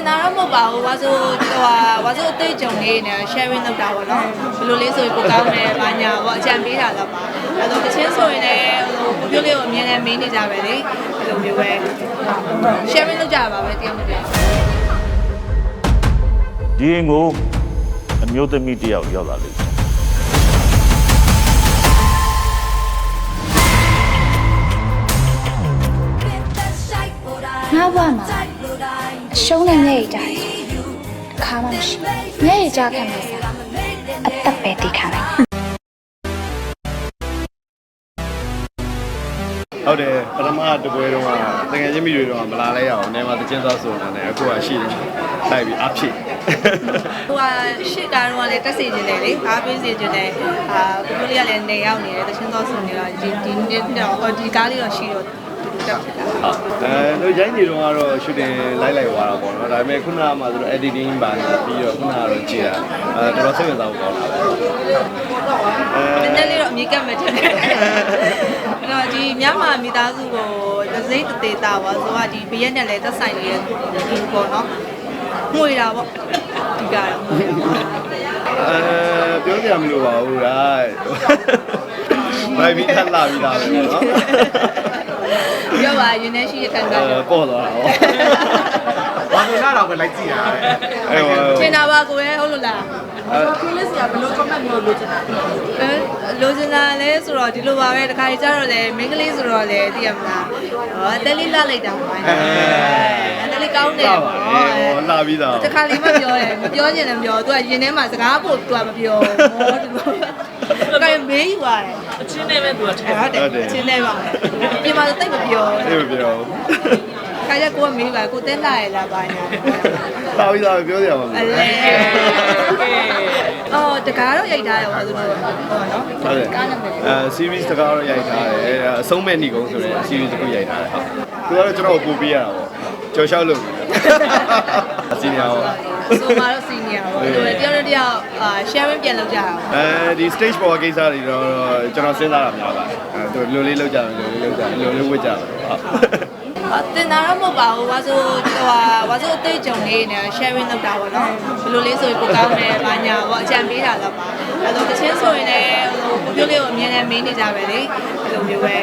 တင်တာတော့မဟုတ်ပါဘူးဘာလို့ဟိုဟာဘာလို့အသေးကြုံလေးနဲ့ sharing လုပ်တာပေါ့နော်ဘယ်လိုလေးဆိုရင်ပိုကောင်းတယ်ဘာညာပေါ့အကြံပေးတာတော့ပါအဲ့လိုတချင်းဆိုရင်လည်းဟိုကိုပြိုးလေးကိုအမြင်နဲ့မေးနေကြပဲလေအဲ့လိုမျိုးပဲ sharing လုပ်ကြတာပါပဲတယောက်နဲ့တယောက်ဒီရင်ကိုအမျိုးသမီးတစ်ယောက်ရောက်လာလိမ့်မယ်ငါ့ဘဝမှာ အရှုံးနဲ့မျက်ရည်ကြတယ်ခါမှမရှိမျက်ရည်ကြခံမယ်စားအသက်ပဲတည်ခံလိုက်ဟုတ်တယ်ပထမတပွဲတော့တကယ်ချင်းမိတွေတော့မလာလဲရအောင်နေမှာတချင်းသွားဆိုတာနဲ့အခုကရှိတယ်တိုက်ပြီးအဖြစ်ဟိုဟာရှစ်ကားတော့လည်းတက်စီခြင်းတယ်လေအားပေးစီခြင်းတယ်အာကိုပြိုးလေးကလည်းနေရောက်နေတယ်တချင်းတော့ဆိုနေတာဒီဒီနေ့တော့ဒီကားလေးတော့ရှိတော့တူတူတက်ဖြစ်တာ အဲတို့ရိုင်းနေတော့ကတော့ shooting လိုက်လိုက်သွားတာပေါ့နော်ဒါပေမဲ့ခုနကမှဆိုတော့ editing ပါနေပြီးတော့ခုနကတော့ကြည်တာအဲတော်တော်စိတ်ဝင်စားဖို့ကောင်းတာပဲအဲနည်းနည်းလေးတော့အမြင့်ကတ်မယ်တဲ့အဲ့တော့ဒီမြမမိသားစုကိုသစိမ့်တသေးတာပါဆိုတော့ဒီဘရက်နဲ့လည်းသက်ဆိုင်နေတဲ့ဒီပေါ့နော်ငွေတာပေါ့ဒီကတော့အဲပြောပြမလို့ပါဘူးဒါဘိုင်ဘီထပ်လာပြီးသားပဲနော်ပြော ပါယူနေရှိရတဲ့ကံအဲပေါ့သွားတာဟောဘာလို့လာတော့ပဲလိုက်ကြည့်ရတာလဲအဲဟောထင်တာပါကိုရဲ့ဟုတ်လို့လားခင်းလေးစရာဘယ်လို comment မျိုးလုပ်ချင်တာအဲလိုချင်တာလဲဆိုတော့ဒီလိုပါပဲတခါကြီးကျတော့လေမိန်းကလေးဆိုတော့လေသိရမလားဟောအသက်လေးလှလိုက်တာပါအဲအသက်လေးကောင်းနေတယ်ပေါ့ဟောလာပြီးသားတခါလေးမပြောတယ်မပြောချင်တယ်မပြောသူကရင်ထဲမှာစကားပို့သူကမပြောဘူးမောဒီလို ကဲမေးယူရတယ်အချင်းနဲ့ပဲသူကထဲဟုတ်တယ်ချင်းနေပါမယ်ပြင်မှာတိတ်မပြောအေးမပြောခါကျကိုကမေးပါကိုတင်းလာရလားပါညာလာပြီးသားပြောရမှာမအလို့လဲအော်တကားတော့ရိုက်ထားတယ်ဟောသူတို့ဟောနော်ဟုတ်တယ်ကားနာမည်အဲ series တကားတော့ရိုက်ထားတယ်အဲအဆုံးမဲ့ညီကုန်းဆိုတဲ့ series တစ်ခုရိုက်ထားတယ်ဟုတ်သူကတော့ကျွန်တော်ကိုပို့ပေးရတာပေါ့ကြော်လျှောက်လို့အစီညာပေါ့ဆိုမှတော့ စီနီယာပေါ့သူလည်းတယောက်နဲ့တယောက်အာ sharing ပြန်လုပ်ကြအောင်အဲဒီ stage ပေါ်ကိစ္စတွေတော့ကျွန်တော်စဉ်းစားတာများပါတယ်အဲသူလိုလေးလောက်ကြတယ်လိုလေးလောက်ကြတယ်လိုလေးဝတ်ကြတယ်ဟုတ်အ တင်တာတော့မဟုတ်ပါဘူးဘာလို့ဟိုဟာဘာလို့အသေးကြုံလေးနဲ့ sharing လုပ်တာပေါ့နော်ဘယ်လိုလေးဆိုရင်ပိုကောင်းတယ်ဘာညာပေါ့အကြံပေးတာတော့ပါအဲ့လိုတချင်းဆိုရင်လည်းဟိုကိုပြိုးလေးကိုအမြင်နဲ့မေးနေကြပဲလေအဲ့လိုမျိုးပဲ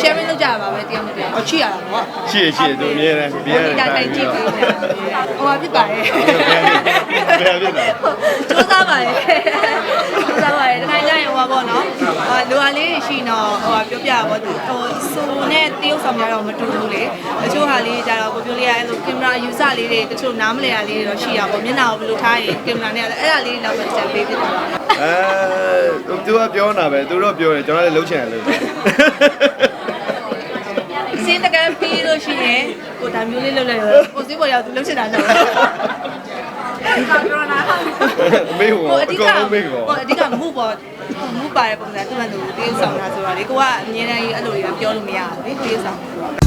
sharing လုပ်ကြတာပါပဲတယောက်နဲ့တယောက်အချီရတာပေါ့ရှိရရှိရသူအမြဲတမ်းပြဘရယ်တယ်ဒါတိုင်းကြည့်ပြီးဟိုဟာဖြစ်ပါရဲ့ဘယ်ဖြစ်လဲစူးစမ်းပါရဲ့စူးစမ်းပါရဲ့ဒီတိုင်းကျရင်ဟိုပါပေါ့နော်ဟို လိုအပ်လေးရှိတော့ဟိုပြောပြပါပေါ့ဟိုစုံနဲ့တရုပ်ဆောင်များတော့မတူဘူးလေတချို့ဟာလေးကြတော့ကိုပြောလေးကအဲ့လိုကင်မရာယူဆလေးတွေတချို့နားမလည်ရလေးတွေတော့ရှိရပေါ့မျက်နှာကိုဘယ်လိုထားရင်ကင်မရာနဲ့အဲ့ဒါလေးတော့ပဲဆက်ပေးဖြစ်တာအဲသူကပြောနေတာပဲသူတော့ပြောတယ်ကျွန်တော်လည်းလှုပ်ချင်တယ်လို့စင်းတကယ်ပြီးလို့ရှိရင်ကိုဒါမျိုးလေးလုပ်လိုက်တော့ကိုစီးပေါ်ရောက်သူလုပ်ချင်တာကြောင့် မေးဟိုဟိုအအဓိကကောင်လုံးမေးဟိုဟိုအဓိကမူပေါ်မူပါတဲ့ပုံစံသူ့ဘက်သူတေးဆောင်တာဆိုတော့လေကိုကအမြဲတမ်းအဲ့လိုတွေကပြောလို့မရဘူးလေတေးဆောင်